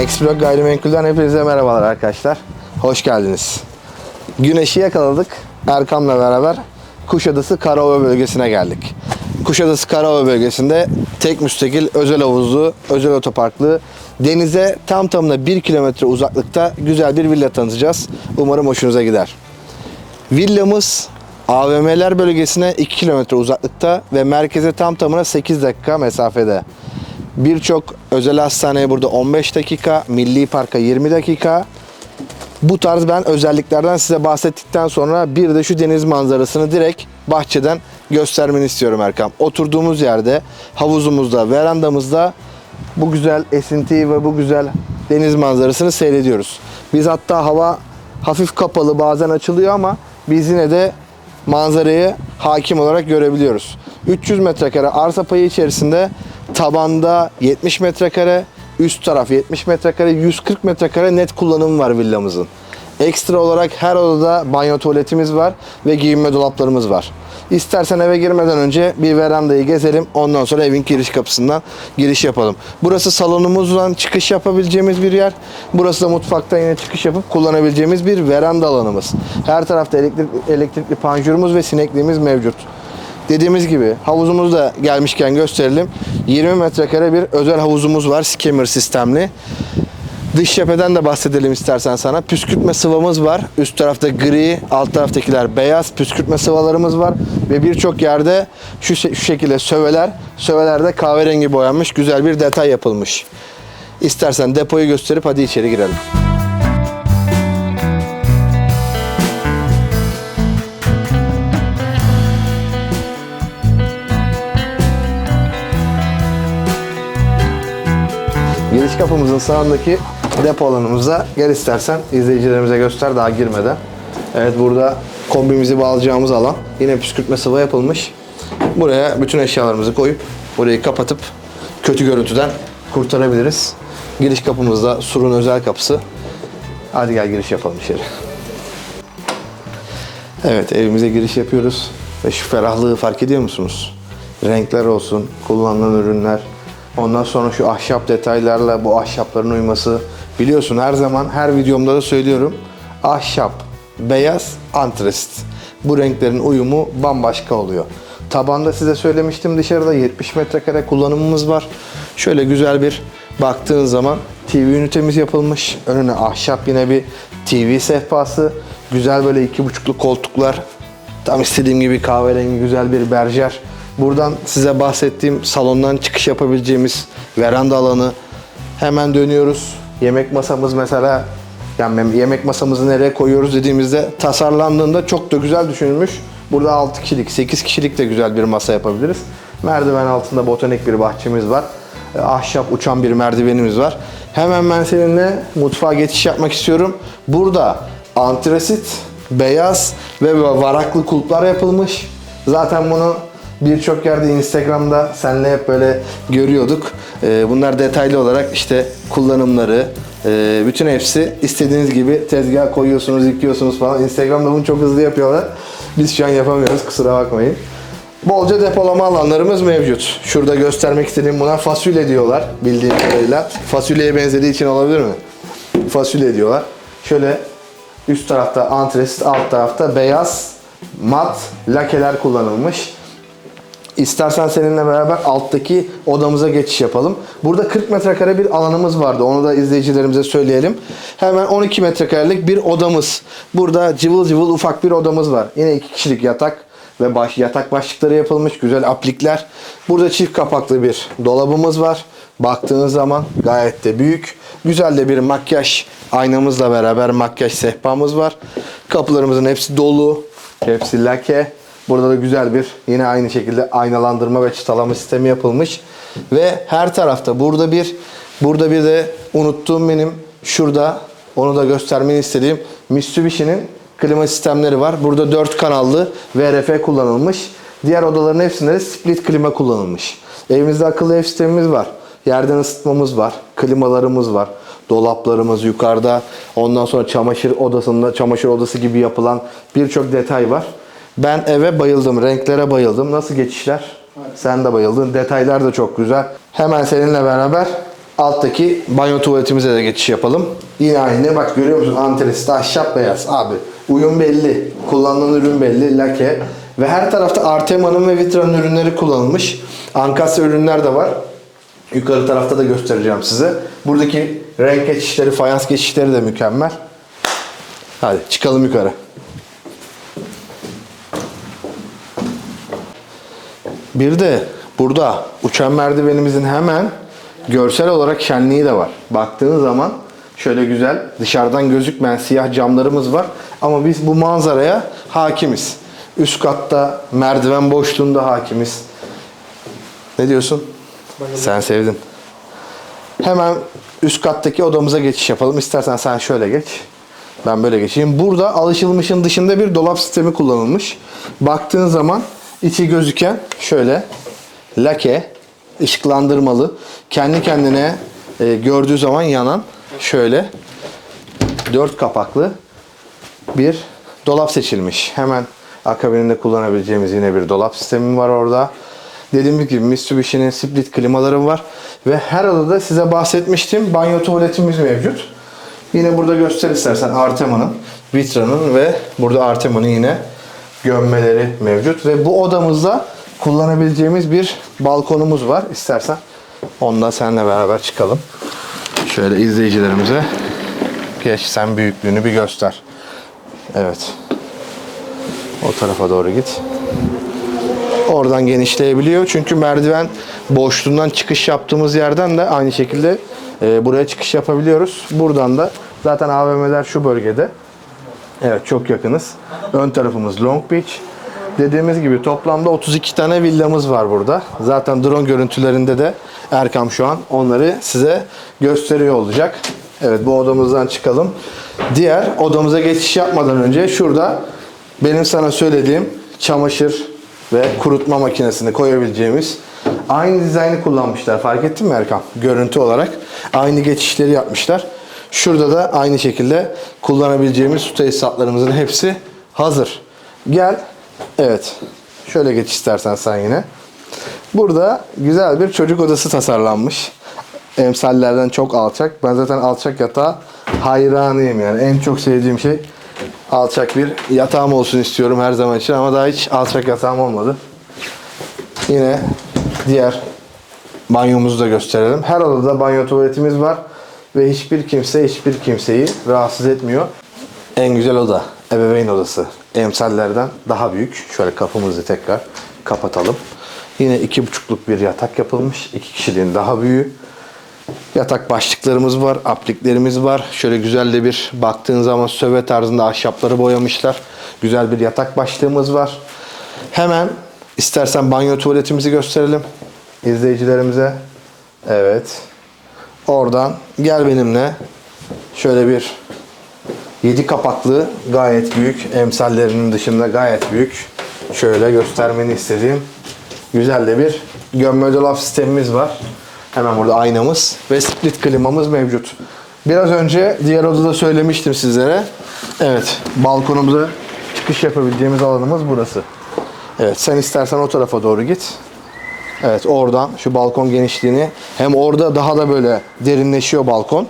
Nextblog Gayrimenkul'den hepinize merhabalar arkadaşlar. Hoş geldiniz. Güneşi yakaladık. Erkam'la beraber Kuşadası Karaova bölgesine geldik. Kuşadası Karaova bölgesinde tek müstakil özel havuzlu, özel otoparklı, denize tam tamına 1 kilometre uzaklıkta güzel bir villa tanıtacağız. Umarım hoşunuza gider. Villamız AVM'ler bölgesine 2 kilometre uzaklıkta ve merkeze tam tamına 8 dakika mesafede. Birçok özel hastaneye burada 15 dakika, milli parka 20 dakika. Bu tarz ben özelliklerden size bahsettikten sonra bir de şu deniz manzarasını direkt bahçeden göstermeni istiyorum Erkam. Oturduğumuz yerde, havuzumuzda, verandamızda bu güzel esintiyi ve bu güzel deniz manzarasını seyrediyoruz. Biz hatta hava hafif kapalı bazen açılıyor ama biz yine de manzarayı hakim olarak görebiliyoruz. 300 metrekare arsa payı içerisinde tabanda 70 metrekare, üst taraf 70 metrekare, 140 metrekare net kullanım var villamızın. Ekstra olarak her odada banyo tuvaletimiz var ve giyinme dolaplarımız var. İstersen eve girmeden önce bir verandayı gezelim. Ondan sonra evin giriş kapısından giriş yapalım. Burası salonumuzdan çıkış yapabileceğimiz bir yer. Burası da mutfaktan yine çıkış yapıp kullanabileceğimiz bir veranda alanımız. Her tarafta elektrik, elektrikli panjurumuz ve sinekliğimiz mevcut. Dediğimiz gibi havuzumuzu da gelmişken gösterelim. 20 metrekare bir özel havuzumuz var. Skimmer sistemli. Dış cepheden de bahsedelim istersen sana. Püskürtme sıvamız var. Üst tarafta gri, alt taraftakiler beyaz püskürtme sıvalarımız var. Ve birçok yerde şu, şu şekilde söveler, sövelerde kahverengi boyanmış güzel bir detay yapılmış. İstersen depoyu gösterip hadi içeri girelim. Kapımızın sağındaki depo alanımıza gel istersen izleyicilerimize göster daha girmeden. Evet burada kombimizi bağlayacağımız alan. Yine püskürtme sıva yapılmış. Buraya bütün eşyalarımızı koyup burayı kapatıp kötü görüntüden kurtarabiliriz. Giriş kapımızda surun özel kapısı. Hadi gel giriş yapalım içeri. Evet evimize giriş yapıyoruz. Ve şu ferahlığı fark ediyor musunuz? Renkler olsun, kullanılan ürünler. Ondan sonra şu ahşap detaylarla bu ahşapların uyması. Biliyorsun her zaman her videomda da söylüyorum. Ahşap, beyaz, antresit. Bu renklerin uyumu bambaşka oluyor. Tabanda size söylemiştim dışarıda 70 metrekare kullanımımız var. Şöyle güzel bir baktığın zaman TV ünitemiz yapılmış. Önüne ahşap yine bir TV sehpası. Güzel böyle iki buçuklu koltuklar. Tam istediğim gibi kahverengi güzel bir berjer. Buradan size bahsettiğim salondan çıkış yapabileceğimiz veranda alanı. Hemen dönüyoruz. Yemek masamız mesela yani yemek masamızı nereye koyuyoruz dediğimizde tasarlandığında çok da güzel düşünülmüş. Burada 6 kişilik, 8 kişilik de güzel bir masa yapabiliriz. Merdiven altında botanik bir bahçemiz var. E, Ahşap uçan bir merdivenimiz var. Hemen ben seninle mutfağa geçiş yapmak istiyorum. Burada antresit, beyaz ve varaklı kulplar yapılmış. Zaten bunu birçok yerde Instagram'da seninle hep böyle görüyorduk. Ee, bunlar detaylı olarak işte kullanımları, e, bütün hepsi istediğiniz gibi tezgah koyuyorsunuz, yıkıyorsunuz falan. Instagram'da bunu çok hızlı yapıyorlar. Biz şu an yapamıyoruz kusura bakmayın. Bolca depolama alanlarımız mevcut. Şurada göstermek istediğim buna fasulye diyorlar bildiğim kadarıyla. Fasulyeye benzediği için olabilir mi? Fasulye diyorlar. Şöyle üst tarafta antresit, alt tarafta beyaz mat lakeler kullanılmış. İstersen seninle beraber alttaki odamıza geçiş yapalım. Burada 40 metrekare bir alanımız vardı. Onu da izleyicilerimize söyleyelim. Hemen 12 metrekarelik bir odamız. Burada cıvıl cıvıl ufak bir odamız var. Yine iki kişilik yatak ve baş, yatak başlıkları yapılmış. Güzel aplikler. Burada çift kapaklı bir dolabımız var. Baktığınız zaman gayet de büyük. Güzel de bir makyaj aynamızla beraber makyaj sehpamız var. Kapılarımızın hepsi dolu. Hepsi lake. Burada da güzel bir yine aynı şekilde aynalandırma ve çıtalama sistemi yapılmış. Ve her tarafta burada bir burada bir de unuttuğum benim şurada onu da göstermeni istediğim Mitsubishi'nin klima sistemleri var. Burada 4 kanallı VRF kullanılmış. Diğer odaların hepsinde de split klima kullanılmış. Evimizde akıllı ev sistemimiz var. Yerden ısıtmamız var. Klimalarımız var. Dolaplarımız yukarıda. Ondan sonra çamaşır odasında çamaşır odası gibi yapılan birçok detay var. Ben eve bayıldım, renklere bayıldım. Nasıl geçişler? Sen de bayıldın. Detaylar da çok güzel. Hemen seninle beraber alttaki banyo tuvaletimize de geçiş yapalım. Yine aynı bak görüyor musun antresi ahşap beyaz abi. Uyum belli. Kullanılan ürün belli. Lake. Ve her tarafta Artema'nın ve Vitra'nın ürünleri kullanılmış. Ankasya ürünler de var. Yukarı tarafta da göstereceğim size. Buradaki renk geçişleri, fayans geçişleri de mükemmel. Hadi çıkalım yukarı. Bir de burada uçan merdivenimizin hemen görsel olarak şenliği de var. Baktığın zaman şöyle güzel dışarıdan gözükmeyen siyah camlarımız var. Ama biz bu manzaraya hakimiz. Üst katta merdiven boşluğunda hakimiz. Ne diyorsun? Sen sevdin. Hemen üst kattaki odamıza geçiş yapalım. İstersen sen şöyle geç. Ben böyle geçeyim. Burada alışılmışın dışında bir dolap sistemi kullanılmış. Baktığın zaman içi gözüken şöyle lake, ışıklandırmalı, kendi kendine e, gördüğü zaman yanan şöyle dört kapaklı bir dolap seçilmiş. Hemen akabininde kullanabileceğimiz yine bir dolap sistemi var orada. Dediğim gibi Mitsubishi'nin split klimaları var. Ve her odada size bahsetmiştim banyo tuvaletimiz mevcut. Yine burada göster istersen Artema'nın, Vitra'nın ve burada Artema'nın yine gömmeleri mevcut. Ve bu odamızda kullanabileceğimiz bir balkonumuz var. İstersen onunla seninle beraber çıkalım. Şöyle izleyicilerimize geç sen büyüklüğünü bir göster. Evet. O tarafa doğru git. Oradan genişleyebiliyor. Çünkü merdiven boşluğundan çıkış yaptığımız yerden de aynı şekilde e, buraya çıkış yapabiliyoruz. Buradan da zaten AVM'ler şu bölgede. Evet çok yakınız. Ön tarafımız Long Beach. Dediğimiz gibi toplamda 32 tane villamız var burada. Zaten drone görüntülerinde de Erkam şu an onları size gösteriyor olacak. Evet bu odamızdan çıkalım. Diğer odamıza geçiş yapmadan önce şurada benim sana söylediğim çamaşır ve kurutma makinesini koyabileceğimiz aynı dizaynı kullanmışlar. Fark ettin mi Erkan? Görüntü olarak aynı geçişleri yapmışlar. Şurada da aynı şekilde kullanabileceğimiz su tesisatlarımızın hepsi hazır. Gel. Evet. Şöyle geç istersen sen yine. Burada güzel bir çocuk odası tasarlanmış. Emsallerden çok alçak. Ben zaten alçak yatağa hayranıyım yani. En çok sevdiğim şey alçak bir yatağım olsun istiyorum her zaman için ama daha hiç alçak yatağım olmadı. Yine diğer banyomuzu da gösterelim. Her odada banyo tuvaletimiz var ve hiçbir kimse hiçbir kimseyi rahatsız etmiyor. En güzel oda ebeveyn odası. Emsallerden daha büyük. Şöyle kapımızı tekrar kapatalım. Yine iki buçukluk bir yatak yapılmış. İki kişiliğin daha büyüğü. Yatak başlıklarımız var, apliklerimiz var. Şöyle güzel de bir baktığın zaman söve tarzında ahşapları boyamışlar. Güzel bir yatak başlığımız var. Hemen istersen banyo tuvaletimizi gösterelim izleyicilerimize. Evet. Oradan gel benimle. Şöyle bir 7 kapaklı gayet büyük emsallerinin dışında gayet büyük. Şöyle göstermeni istediğim güzel de bir gömme dolap sistemimiz var. Hemen burada aynamız ve split klimamız mevcut. Biraz önce diğer odada söylemiştim sizlere. Evet, balkonumuza çıkış yapabileceğimiz alanımız burası. Evet, sen istersen o tarafa doğru git. Evet, oradan şu balkon genişliğini hem orada daha da böyle derinleşiyor balkon.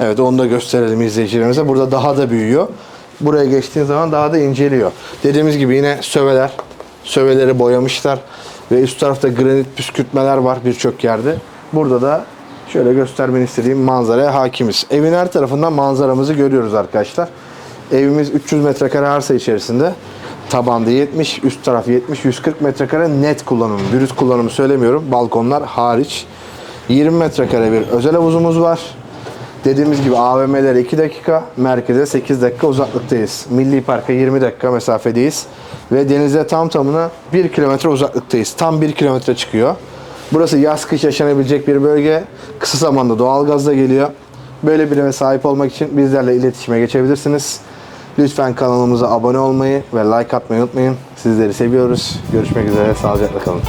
Evet, onu da gösterelim izleyicilerimize. Burada daha da büyüyor. Buraya geçtiğin zaman daha da inceliyor. Dediğimiz gibi yine söveler, söveleri boyamışlar ve üst tarafta granit püskürtmeler var birçok yerde. Burada da şöyle göstermeni istediğim manzaraya hakimiz. Evin her tarafından manzaramızı görüyoruz arkadaşlar. Evimiz 300 metrekare arsa içerisinde. Tabanda 70, üst taraf 70, 140 metrekare net kullanımı. Brüt kullanımı söylemiyorum. Balkonlar hariç. 20 metrekare bir özel havuzumuz var. Dediğimiz gibi AVM'lere 2 dakika, merkeze 8 dakika uzaklıktayız. Milli Park'a 20 dakika mesafedeyiz. Ve denize tam tamına 1 kilometre uzaklıktayız. Tam 1 kilometre çıkıyor. Burası yaz kış yaşanabilecek bir bölge. Kısa zamanda doğalgazla geliyor. Böyle bir sahip olmak için bizlerle iletişime geçebilirsiniz. Lütfen kanalımıza abone olmayı ve like atmayı unutmayın. Sizleri seviyoruz. Görüşmek üzere. Sağlıcakla kalın.